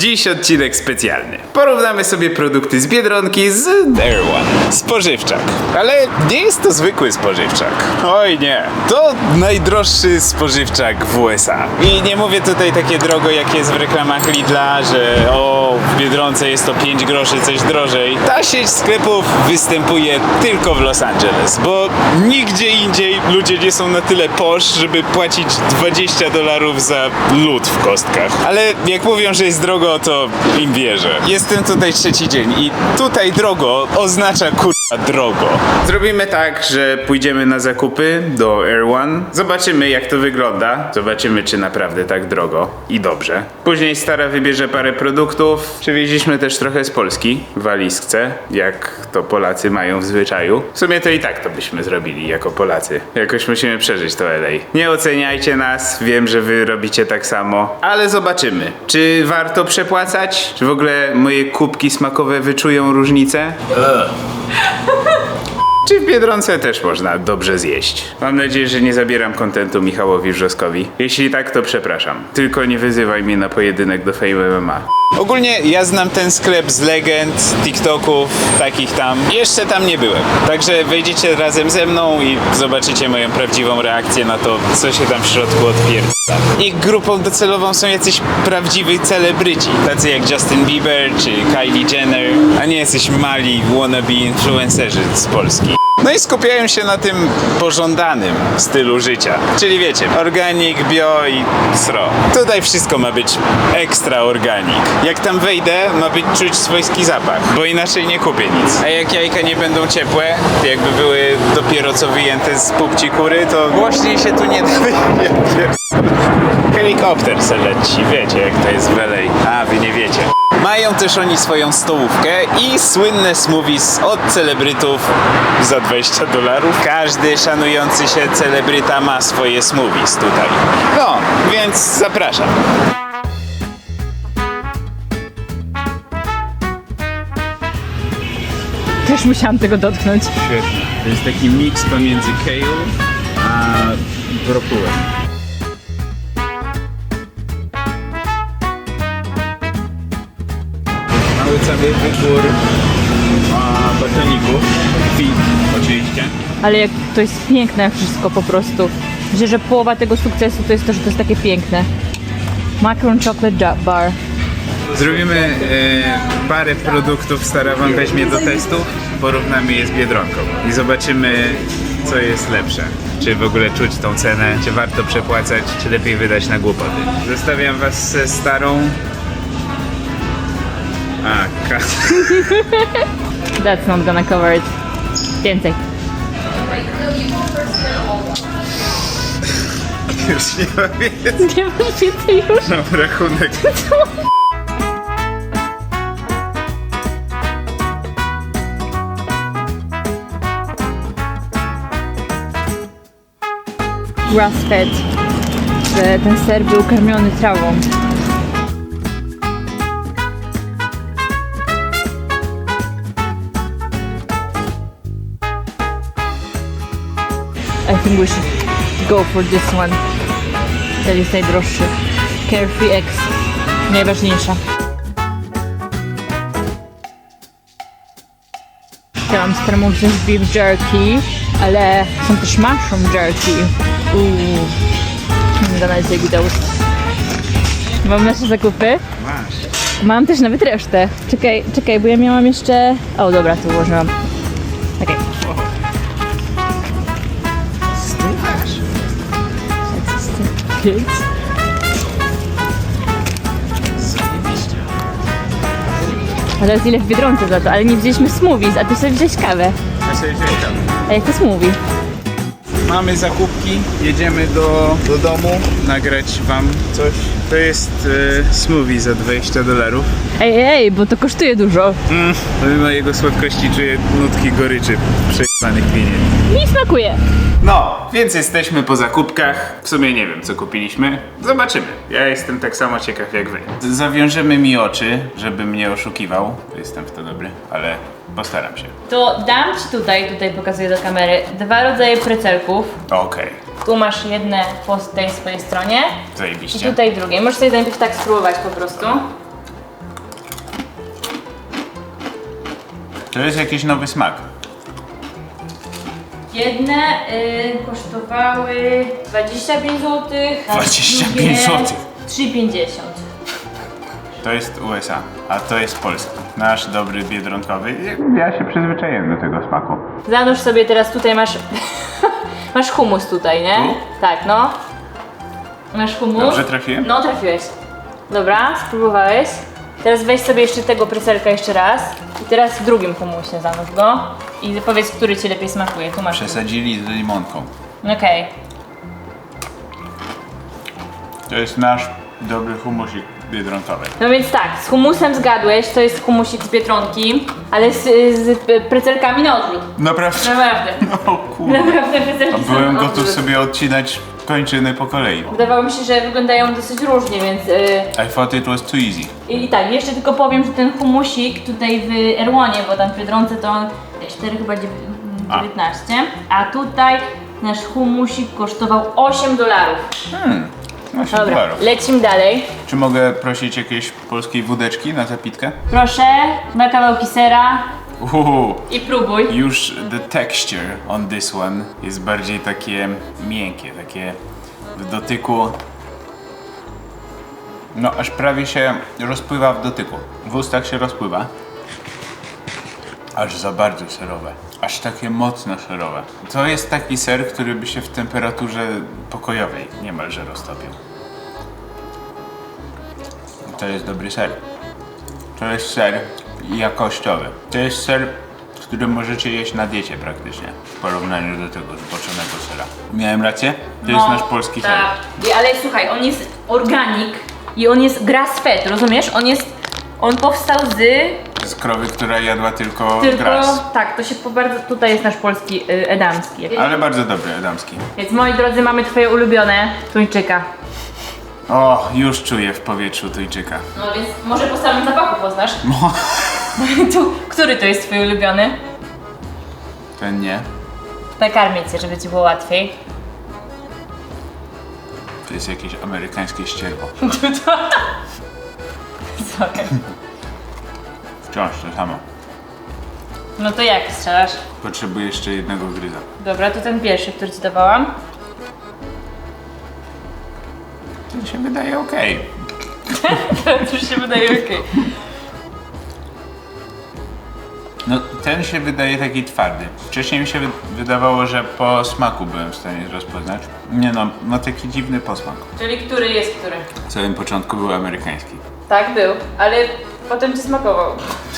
Dziś odcinek specjalny. Porównamy sobie produkty z Biedronki z Air One. Spożywczak. Ale nie jest to zwykły spożywczak. Oj nie. To najdroższy spożywczak w USA. I nie mówię tutaj takie drogo jak jest w reklamach Lidla, że o, w Biedronce jest to 5 groszy, coś drożej. Ta sieć sklepów występuje tylko w Los Angeles, bo nigdzie indziej ludzie nie są na tyle posz, żeby płacić 20 dolarów za lód w kostkach. Ale jak mówią, że jest drogo, to im wierzę. Jestem tutaj trzeci dzień i tutaj drogo oznacza kurwa drogo. Zrobimy tak, że pójdziemy na zakupy do Air One. Zobaczymy jak to wygląda. Zobaczymy czy naprawdę tak drogo i dobrze. Później Stara wybierze parę produktów. Przywieźliśmy też trochę z Polski w walizce, jak to Polacy mają w zwyczaju. W sumie to i tak to byśmy zrobili jako Polacy. Jakoś musimy przeżyć to LA. Nie oceniajcie nas, wiem, że wy robicie tak samo, ale zobaczymy. Czy warto przepłacać? Czy w ogóle moje kubki smakowe wyczują różnicę? Czy w Biedronce też można dobrze zjeść? Mam nadzieję, że nie zabieram kontentu Michałowi Wrzoskowi. Jeśli tak, to przepraszam. Tylko nie wyzywaj mnie na pojedynek do Fame MMA. Ogólnie ja znam ten sklep z legend, TikToków, takich tam. Jeszcze tam nie byłem. Także wejdziecie razem ze mną i zobaczycie moją prawdziwą reakcję na to, co się tam w środku odpierdza. Ich grupą docelową są jacyś prawdziwi celebryci, tacy jak Justin Bieber czy Kylie Jenner, a nie jacyś mali wannabe influencerzy z Polski. No i skupiają się na tym pożądanym stylu życia. Czyli wiecie, organik, bio i sro. Tutaj wszystko ma być ekstra organik. Jak tam wejdę, ma być czuć swojski zapach, bo inaczej nie kupię nic. A jak jajka nie będą ciepłe, jakby były dopiero co wyjęte z pupci kury, to głośniej się tu nie da. Helikopter se leci, wiecie jak to jest w LA. A, wy nie wiecie. Mają też oni swoją stołówkę i słynne smoothies od celebrytów za 20 dolarów. Każdy szanujący się celebryta ma swoje smoothies tutaj. No, więc zapraszam. Też musiałam tego dotknąć. Świetnie. To jest taki miks pomiędzy kale a brokułem. Mamy cały wybór a, batoników. Fit oczywiście. Ale jak to jest piękne wszystko po prostu. Myślę, że połowa tego sukcesu to jest to, że to jest takie piękne. Macaron Chocolate Bar. Zrobimy e, parę produktów, Stara Wam weźmie do testu, porównamy je z Biedronką i zobaczymy, co jest lepsze. Czy w ogóle czuć tą cenę, czy warto przepłacać, czy lepiej wydać na głupoty. Zostawiam Was ze Starą. A, ka- That's not gonna cover it. Więcej. już nie ma więcej. Nie masz więcej już. Mam rachunek. Grass fed. Że ten ser był karmiony trawą. Think we should go for this one. Ten jest najdroższy. Carefree X. Najważniejsza. Chciałam termą wziąć beef jerky, ale są też mushroom jerky. Uuu. Gonna take those. Mam nasze zakupy. Masz. Mam też nawet resztę. Czekaj, czekaj, bo ja miałam jeszcze... O, dobra, tu ułożyłam. Zajebiście. A teraz ile w Biedronce za to, ale nie wzięliśmy smoothies, a ty sobie wziąłeś kawę. Ja sobie wziąłem tam. A jak to smoothie? Mamy zakupki, jedziemy do, do domu, nagrać wam coś. To jest e, smoothie za 20 dolarów. Ej, ej, bo to kosztuje dużo. Mm, pomimo jego słodkości czuję nutki goryczy przejebanych pieniędzy. Mi smakuje. No, więc jesteśmy po zakupkach. W sumie nie wiem, co kupiliśmy. Zobaczymy. Ja jestem tak samo ciekaw jak wy. Zawiążemy mi oczy, żeby mnie oszukiwał. Jestem w to dobry, ale postaram się. To dam ci tutaj, tutaj pokazuję do kamery, dwa rodzaje precelków. Okej, tu masz jedne po tej swojej stronie. Zajebiście. I tutaj drugie. Możesz sobie najpierw tak spróbować po prostu. To jest jakiś nowy smak. Jedne y, kosztowały 25 zł. 25 zł. 3,50. To jest USA, a to jest Polska. Nasz dobry biedronkowy. Ja się przyzwyczaiłem do tego smaku. Zanurz sobie teraz tutaj masz masz humus tutaj, nie? Tu? Tak, no. Masz humus. Dobrze trafiłem? No, trafiłeś. Dobra, spróbowałeś. Teraz weź sobie jeszcze tego preselka jeszcze raz. I teraz w drugim humusie zanurz go. I powiedz, który ci lepiej smakuje. Tu masz. Przesadzili z limonką. Okej. To jest nasz dobry humusik biedronkowy. No więc tak, z humusem zgadłeś, to jest humusik z Biedronki, ale z, z precelkami na odwrót. Naprawdę. Naprawdę. O kurde. Naprawdę precelki są byłem na gotów odwrót. sobie odcinać kończyny po kolei. Wydawało mi się, że wyglądają dosyć różnie, więc... Yy, I thought it was too easy. i, I tak, jeszcze tylko powiem, że ten humusik tutaj w Erłonie, bo tam w Biedronce to on 4 chyba dziew- A. 19, a tutaj nasz humusik kosztował 8 dolarów. No się Dobra, dolarów. lecimy dalej. Czy mogę prosić jakiejś polskiej wódeczki na zapitkę? Proszę, dwa kawałki sera Uhu. i próbuj. Już the texture on this one jest bardziej takie miękkie, takie w dotyku. No, aż prawie się rozpływa w dotyku. W ustach się rozpływa. Aż za bardzo serowe. Aż takie mocno serowe. To jest taki ser, który by się w temperaturze pokojowej niemalże roztopił. To jest dobry ser. To jest ser jakościowy. To jest ser, który możecie jeść na diecie praktycznie. W porównaniu do tego zboczonego sera. Miałem rację? To jest nasz polski ser. tak. I- Ale słuchaj, on jest organik i on jest grass fed, rozumiesz? On jest, on powstał z Z krowy, która jadła tylko, tylko, gras. tak, to się po bardzo, tutaj jest nasz polski y, edamski. Ale bardzo dobry, damski. Więc moi drodzy, mamy twoje ulubione tuńczyka. O, już czuję w powietrzu tuńczyka. No więc może po samym zapachu poznasz. tu, który to jest twój ulubiony? Ten nie. Nakarmię cię, żeby ci było łatwiej. To jest jakieś amerykańskie ścierwo. Sorry. Wciąż to samo. No to jak strzelasz? Potrzebuję jeszcze jednego gryza. Dobra, to ten pierwszy, który ci dawałam. Ten się wydaje okej. To się wydaje okej. No, ten się wydaje taki twardy. Wcześniej mi się wy- wydawało, że po smaku byłem w stanie rozpoznać. Nie no, ma taki dziwny posmak. Czyli który jest który? Na samym początku był amerykański. Tak, był, ale potem ci smakował.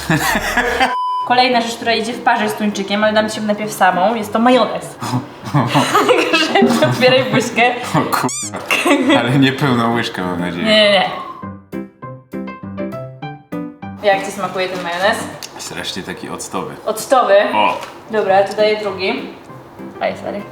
Kolejna rzecz, która idzie w parze z tuńczykiem, ale dam ci ją najpierw samą, jest to majonez. Także otwieraj buźkę. O kur... Ale nie pełną łyżkę mam nadzieję. Nie, nie, nie. Jak ci smakuje ten majonez? Strasznie taki octowy. Octowy. O, Dobra, daję drugi. Aj, sorry.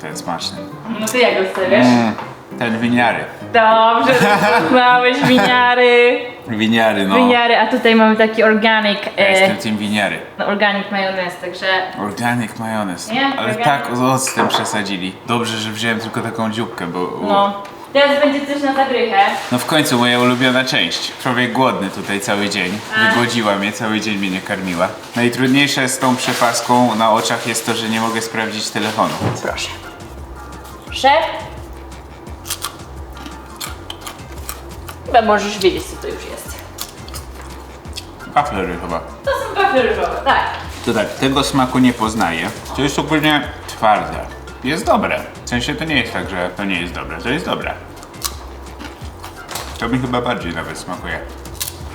ten smaczny. No ty jak go stawiasz? Mm, ten winiary. Dobrze, rozpoznałeś winiary. Winiary, no. Winiary, a tutaj mamy taki organic, Ja e, jestem tym winiary. No, organic majonez, także Organic majonez. Nie? Ale Organic. tak z octem przesadzili. Dobrze, że wziąłem tylko taką dzióbkę, bo... no. Teraz będzie coś na zagrychę. No w końcu moja ulubiona część. Człowiek głodny tutaj cały dzień. Wygłodziła mnie, cały dzień mnie nie karmiła. Najtrudniejsze z tą przepaską na oczach jest to, że nie mogę sprawdzić telefonu. Proszę. Szef? Chyba możesz wiedzieć, co to już jest. Waflery chyba. Tak. To tak, tego smaku nie poznaję. To jest ogólnie twarde. Jest dobre. W sensie to nie jest tak, że to nie jest dobre. To jest dobre. To mi chyba bardziej nawet smakuje.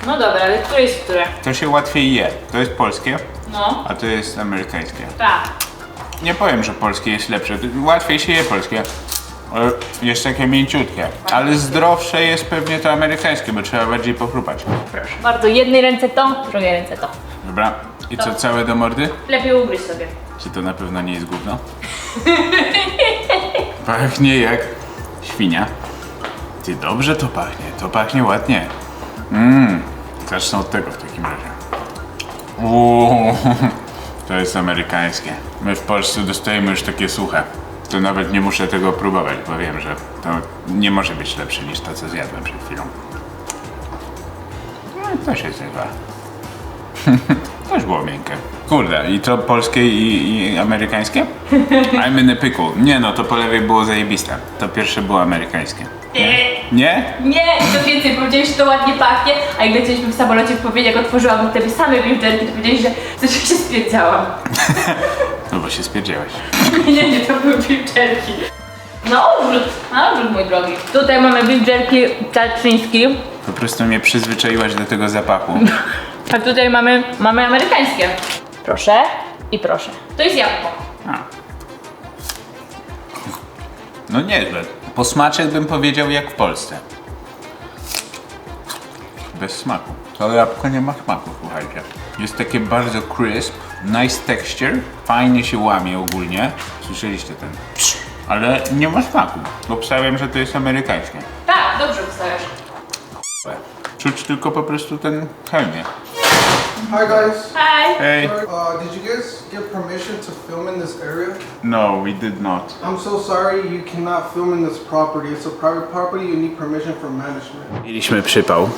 No dobra, ale które jest które? To się łatwiej je. To jest polskie, No. a to jest amerykańskie. Tak. Nie powiem, że polskie jest lepsze. Łatwiej się je polskie. Ale Jest takie mięciutkie. Ale zdrowsze jest pewnie to amerykańskie, bo trzeba bardziej pochrupać. Proszę. Bardzo jednej ręce to, drugiej ręce to. Dobra. I co, całe do mordy? Lepiej ugryź sobie. Czy to na pewno nie jest gówno? pachnie jak świnia. Ty dobrze to pachnie. To pachnie ładnie. Mmm. Zacznę od tego w takim razie. Uuu, to jest amerykańskie. My w Polsce dostajemy już takie suche. To nawet nie muszę tego próbować, bo wiem, że to nie może być lepsze niż to, co zjadłem przed chwilą. No, to się zjadła. to też było miękkie. Kurde, i to polskie i, i amerykańskie? I'm in a pickle. Nie no, to po lewej było zajebiste. To pierwsze było amerykańskie. Nie? Nie? I co więcej, powiedziałeś, że to ładnie pachnie, a jak lecieliśmy w samolocie w powiedzieć, jak otworzyłam te same beef jerky, to powiedziałeś, że coś się spierdziałam. No bo się spierdziałeś. Nie, nie, to były beef jerky. Na odwrót, na odwrót, mój drogi. Tutaj mamy beef jerky tarczyński, Po prostu mnie przyzwyczaiłaś do tego zapachu. a tutaj mamy, mamy amerykańskie. Proszę i proszę. To jest jabłko. A. No nieźle. Posmaczek bym powiedział jak w Polsce. Bez smaku. To jabłko nie ma smaku, słuchajcie. Jest takie bardzo crisp, nice texture, fajnie się łamie ogólnie. Słyszeliście ten psz, ale nie ma smaku. Obstawiam, że to jest amerykańskie. Tak, dobrze ustawiasz. Czuć tylko po prostu ten chemię. Hi guys. Hi. Hey. Uh, did you guys get permission to film in this area? No, we did not. I'm so sorry you cannot film in this property. It's a private property. You need permission from management. Mieliśmy przypał.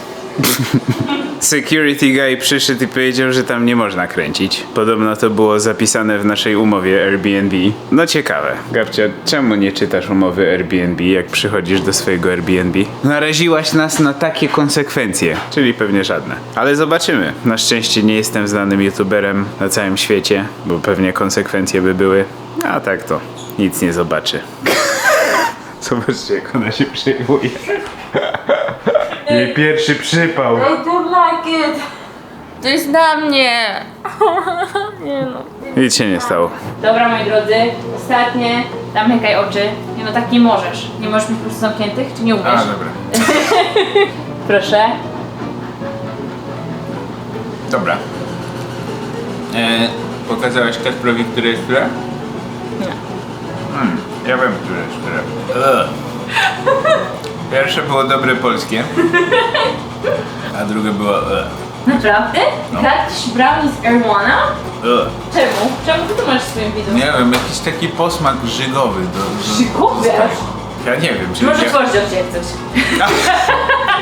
Security guy przyszedł i powiedział, że tam nie można kręcić. Podobno to było zapisane w naszej umowie Airbnb. No ciekawe. Gabcia, czemu nie czytasz umowy Airbnb, jak przychodzisz do swojego Airbnb? Naraziłaś nas na takie konsekwencje, czyli pewnie żadne. Ale zobaczymy. Na szczęście nie jestem znanym youtuberem na całym świecie, bo pewnie konsekwencje by były. A tak to nic nie zobaczy. Zobaczcie, jak ona się przejmuje. Jej pierwszy przypał. I don't like it. To jest na mnie. Nie no. Nic się nie stało. Dobra, moi drodzy, ostatnie, zamykaj oczy. Nie no, tak nie możesz. Nie możesz mieć po prostu zamkniętych, czy nie umiesz? dobra. Proszę. Dobra. E, pokazałaś Kasprowi, które jest które? Nie. Hmm, ja wiem, które jest które. Ugh. Pierwsze było dobre polskie, a drugie było ugh. Naprawdę? No. Kradłeś brownie z Erwana? Ugh. Czemu? Czemu ty to masz swoim widzom? Nie wiem, jakiś taki posmak żygowy. Do, do, Żygowy? Ja nie wiem, czy... Może ja, tworzyć od ciebie coś.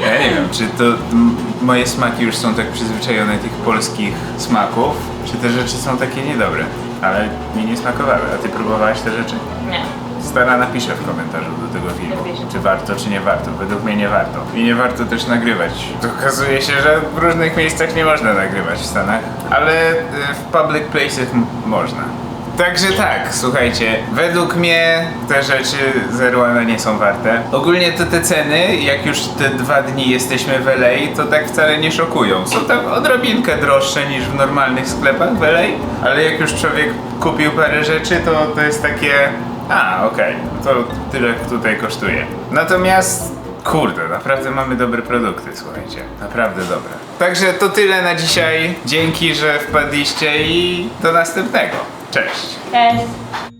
ja nie wiem, czy to m, moje smaki już są tak przyzwyczajone tych polskich smaków, czy te rzeczy są takie niedobre. Ale mi nie smakowały. A ty próbowałaś te rzeczy? Nie. Stara napisze w komentarzu do tego filmu, czy warto, czy nie warto. Według mnie nie warto. I nie warto też nagrywać. Okazuje się, że w różnych miejscach nie można nagrywać w Stanach, ale y, w public places można. Także tak, słuchajcie, według mnie te rzeczy zerłane nie są warte. Ogólnie to te ceny, jak już te dwa dni jesteśmy w LA, to tak wcale nie szokują. Są tam odrobinkę droższe niż w normalnych sklepach w LA, ale jak już człowiek kupił parę rzeczy, to to jest takie... A, okej, to tyle tutaj kosztuje. Natomiast Kurde, naprawdę mamy dobre produkty, słuchajcie. Naprawdę dobre. Także to tyle na dzisiaj. Dzięki, że wpadliście i do następnego. Cześć. Cześć.